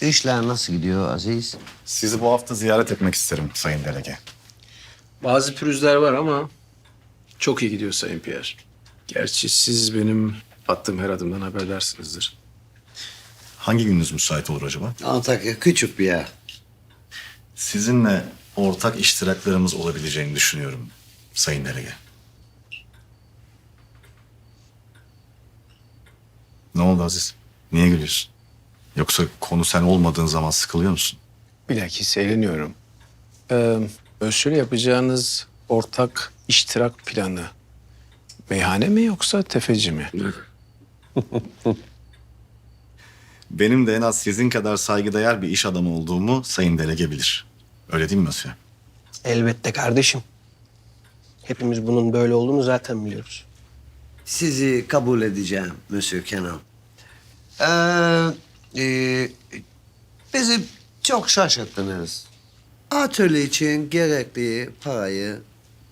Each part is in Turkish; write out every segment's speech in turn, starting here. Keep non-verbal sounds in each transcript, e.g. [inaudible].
İşler nasıl gidiyor Aziz? Sizi bu hafta ziyaret etmek isterim Sayın Delege. Bazı pürüzler var ama çok iyi gidiyor Sayın Pierre. Gerçi siz benim attığım her adımdan haberdarsinizdir. Hangi gününüz müsait olur acaba? Antakya küçük bir yer. Sizinle ortak iştiraklarımız olabileceğini düşünüyorum Sayın Delege. Ne oldu Aziz? Niye gülüyorsun? Yoksa konu sen olmadığın zaman sıkılıyor musun? Bilakis eğleniyorum. Ee, Özçül'e yapacağınız ortak iştirak planı meyhane mi yoksa tefeci mi? [laughs] Benim de en az sizin kadar saygıdeğer bir iş adamı olduğumu Sayın Delege bilir. Öyle değil mi Monsieur? Elbette kardeşim. Hepimiz bunun böyle olduğunu zaten biliyoruz. Sizi kabul edeceğim Monsieur Kenan. Ee, e, bizi çok şaşırttınız. Atölye için gerekli parayı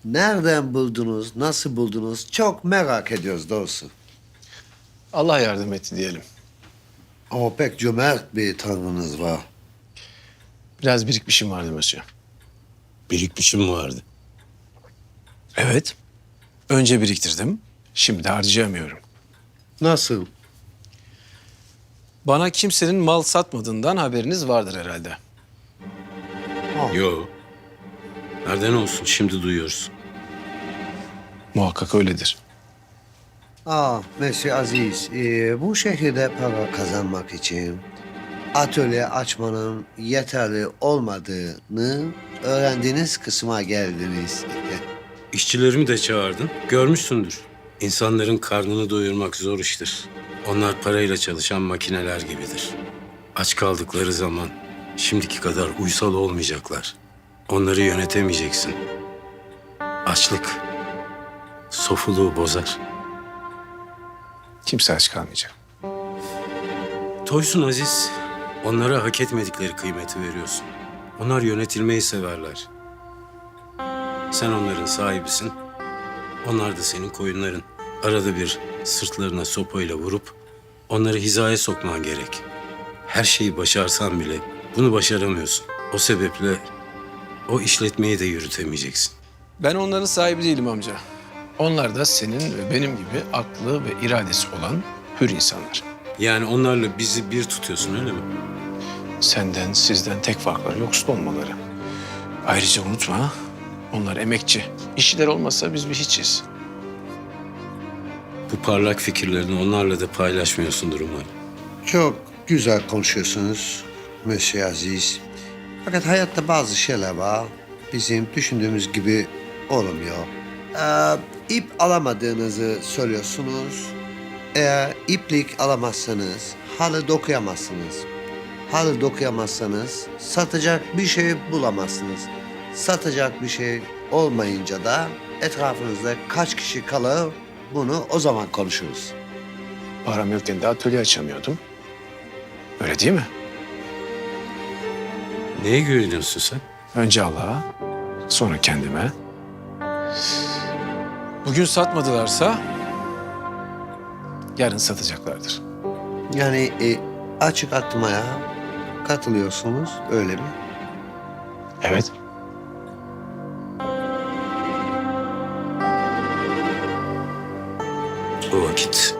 nereden buldunuz, nasıl buldunuz çok merak ediyoruz doğrusu. Allah yardım etti diyelim. Ama pek cömert bir tanrınız var. Biraz birikmişim vardı Monsieur. Birikmişim vardı. Evet. Önce biriktirdim. Şimdi de harcayamıyorum. Nasıl? Bana kimsenin mal satmadığından haberiniz vardır herhalde. Yo. Nereden olsun şimdi duyuyoruz. Muhakkak öyledir. Aa, Monsieur Aziz, e, bu şehirde para kazanmak için atölye açmanın yeterli olmadığını öğrendiğiniz kısma geldiniz. İşçilerimi de çağırdın. Görmüşsündür. İnsanların karnını doyurmak zor iştir. Onlar parayla çalışan makineler gibidir. Aç kaldıkları zaman şimdiki kadar uysal olmayacaklar. Onları yönetemeyeceksin. Açlık sofuluğu bozar. Kimse aç kalmayacak. Toysun Aziz. Onlara hak etmedikleri kıymeti veriyorsun. Onlar yönetilmeyi severler. Sen onların sahibisin. Onlar da senin koyunların. Arada bir sırtlarına sopayla vurup onları hizaya sokman gerek. Her şeyi başarsan bile bunu başaramıyorsun. O sebeple o işletmeyi de yürütemeyeceksin. Ben onların sahibi değilim amca. Onlar da senin ve benim gibi aklı ve iradesi olan hür insanlar. Yani onlarla bizi bir tutuyorsun öyle mi? Senden, sizden tek farkları yoksul olmaları. Ayrıca unutma, onlar emekçi. İşçiler olmasa biz bir hiçiz. Bu parlak fikirlerini onlarla da paylaşmıyorsundur umarım. Çok güzel konuşuyorsunuz Monsieur Aziz. Fakat hayatta bazı şeyler var. Bizim düşündüğümüz gibi olmuyor. Ee, ip alamadığınızı söylüyorsunuz. Eğer iplik alamazsanız halı dokuyamazsınız. Halı dokuyamazsanız satacak bir şey bulamazsınız. Satacak bir şey olmayınca da etrafınızda kaç kişi kalır bunu o zaman konuşuruz. Param yokken de atölye açamıyordum. Öyle değil mi? Neye güveniyorsun sen? Önce Allah'a, sonra kendime. Bugün satmadılarsa yarın satacaklardır. Yani e, açık atmaya katılıyorsunuz öyle mi? Evet. O vakit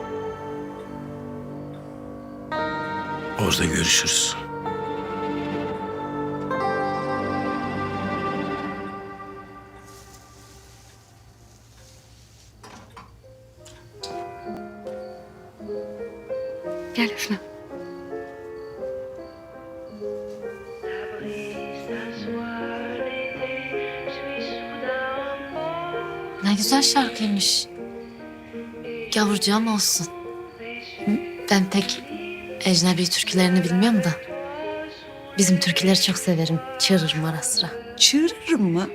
orada görüşürüz. Gel Efna. Ne güzel şarkıymış. Yavrucağım olsun. Ben pek ecnebi türkülerini bilmiyorum da. Bizim türküleri çok severim. Çığırırım ara sıra. Çığırırım mı?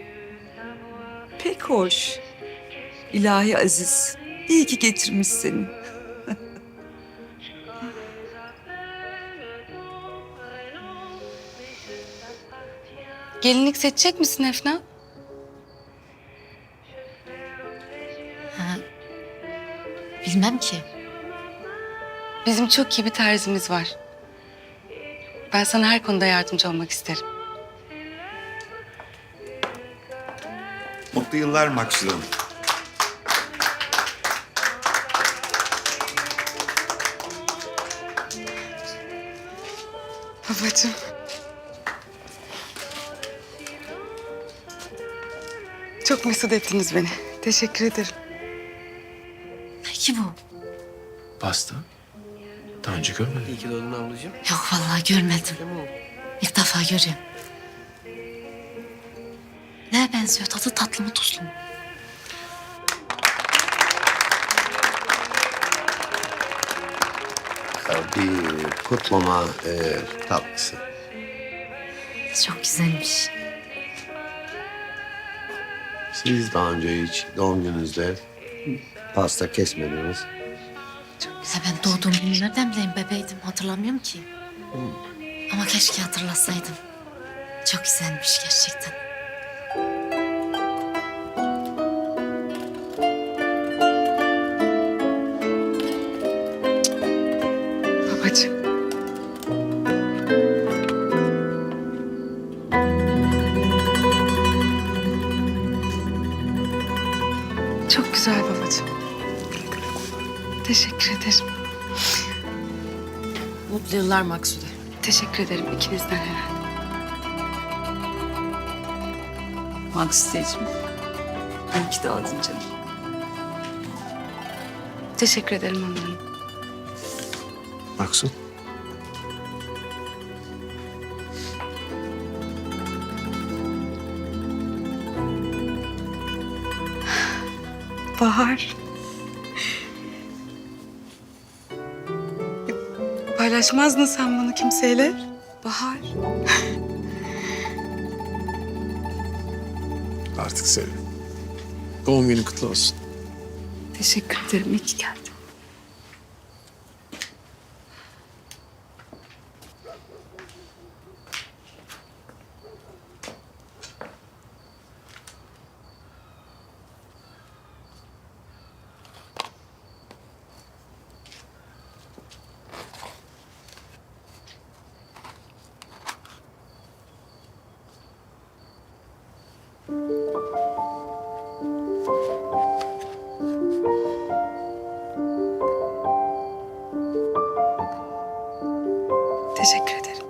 Pek hoş. İlahi Aziz, iyi ki getirmiş seni. Gelinlik seçecek misin Efna? Ha. Bilmem ki. Bizim çok iyi bir terzimiz var. Ben sana her konuda yardımcı olmak isterim. Mutlu yıllar Maksul Hanım. Babacığım. Çok mesut ettiniz beni. Teşekkür ederim. Ne ki bu? Pasta. Daha önce görmedim. İyi ki doğdun ablacığım. Yok vallahi görmedim. İlk defa görüyorum. Neye benziyor? Tadı tatlı mı tuzlu mu? Bir kutlama e, tatlısı. Çok güzelmiş. Siz daha önce hiç doğum gününüzde pasta kesmediniz. Ya ben doğduğum günü nereden bileyim bebeydim hatırlamıyorum ki. Ama keşke hatırlasaydım. Çok güzelmiş gerçekten. Güzel babacığım. Teşekkür ederim. Mutlu yıllar Maksude. Teşekkür ederim ikinizden herhalde. Maksudeciğim. İyi ki doğdun canım. Teşekkür ederim onların. Maksut. Bahar. Paylaşmazdın sen bunu kimseyle. Bahar. Artık sev. Doğum günün kutlu olsun. Teşekkür ederim. İyi ki geldin. Teşekkür ederim.